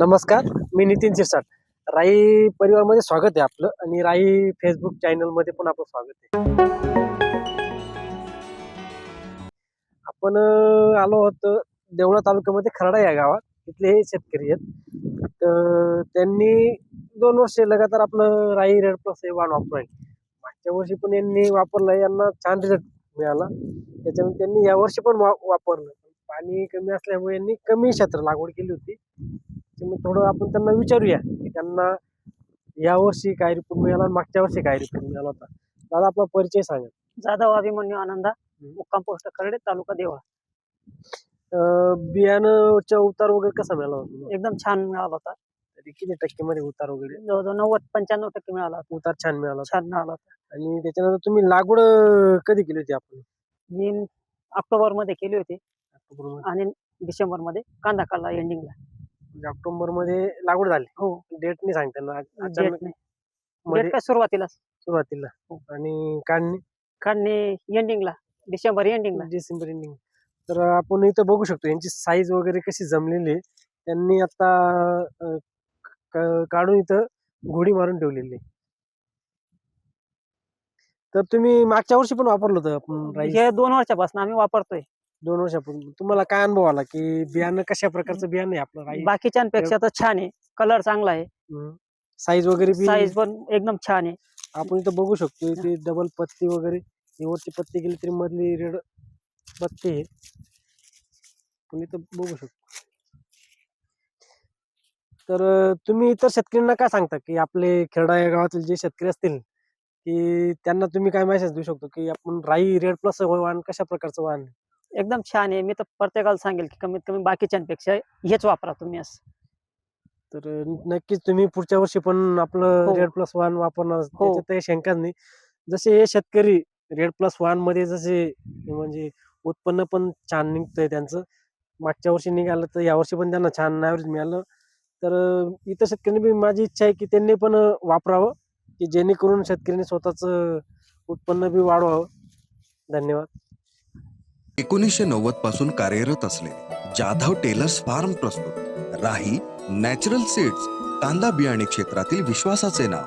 नमस्कार मी नितीन शिरसाट. राई परिवारमध्ये स्वागत आहे आपलं आणि राई फेसबुक चॅनलमध्ये पण आपलं स्वागत आहे. आपण आलो आहोत देवळा तालुक्यामध्ये खराडा या गावात. तिथले हे शेतकरी आहेत. तर त्यांनी दोन वर्ष लगातार आपलं राई रेड प्लस हे वाण वापरू मागच्या वर्षी पण यांनी वापरलं यांना छान रिझल्ट मिळाला. त्याच्यानंतर त्यांनी यावर्षी पण वा वापरलं. पाणी कमी असल्यामुळे यांनी कमी क्षेत्र लागवड केली होती. त्यामुळे थोडं आपण त्यांना विचारूया की त्यांना यावर्षी काय रिपोर्ट मिळाला आणि मागच्या वर्षी काय रिपोर्ट मिळाला होता. दादा आपला परिचय सांगा. जाधव अभिमन्यू आनंदा मुक्काम पोस्ट खर्डे तालुका देवळा. अं, बियाणंचा उतार वगैरे कसा मिळाला होता? एकदम छान मिळाला होता. तरी किती टक्के मध्ये उतार वगैरे? जवळजवळ नव्वद पंच्याण्णव टक्के मिळाला होता. उतार छान मिळाला. छान मिळाला होता. आणि त्याच्यानंतर तुम्ही लागवड कधी केली होती आपण? मी ऑक्टोबरमध्ये केली होती. ऑक्टोबर आणि डिसेंबरमध्ये कांदा काढला एंडिंगला म्हणजे ऑक्टोबरमध्ये लागवड झाली. हो. डेट नाही सांगता ना डेट अचानक नाही मध्ये डेट काय सुरुवातीला? सुरुवातीला. हो. आणि काढणी? काढणे एंडिंगला डिसेंबर एंडिंगला डिसेंबर एंडिंग तर आपण इथं बघू शकतो यांची साईज वगैरे कशी जमलेली आहे. त्यांनी आता अं, क- काढून इथं घोडी मारून ठेवलेली आहे. तर तुम्ही मागच्या वर्षी पण वापरलं होतं आपण हे दोन वर्षापासून आम्ही वापरतोय. दोन वर्षापूर्वी. तुम्हाला काय अनुभव आला की बियाणं कशा प्रकारचं बियाणं आहे आपलं राईस बाकीच्यांपेक्षा तर छान आहे. कलर चांगला आहे. साईज वगैरे बी साईज पण एकदम छान आहे. आपण इथं बघू शकतो इथे डबल पत्ती वगैरे. ही वरची पत्ती गेली तरी मधली रेड पत्ती आहे आपण इथं बघू शकतो. तर तुम्ही इतर शेतकऱ्यांना काय सांगता की आपले खेरडा या गावातील जे शेतकरी असतील की त्यांना तुम्ही काय मेसेज देऊ शकतो की आपण राई रेड प्लस वाहन कशा प्रकारचं वाहन? एकदम छान आहे. मी तर प्रत्येकाला सांगेल की कमीत कमी बाकीच्यांपेक्षा हेच वापरा तुम्ही असं. तर नक्कीच तुम्ही पुढच्या वर्षी पण आपलं हो. रेड प्लस वाहन वापरणार. हो. त्याच्यात काही शंकाच नाही. जसे हे शेतकरी रेड प्लस वाहनमध्ये जसे म्हणजे उत्पन्न पण छान निघतंय त्यांचं. मागच्या वर्षी निघालं तर यावर्षी पण त्यांना छान ॲव्हरेज मिळालं. तर अं, इतर शेतकऱ्यांनी बी माझी इच्छा आहे की त्यांनी पण अं, वापरावं की जेणेकरून शेतकऱ्यांनी स्वतःच उत्पन्न बी वाढवावं. धन्यवाद. एकोणीसशे नव्वदपासून कार्यरत असलेले जाधव टेलर्स फार्म प्रस्तुत. राही नॅचरल सीड्स कांदा बियाणे क्षेत्रातील विश्वासाचे नाव.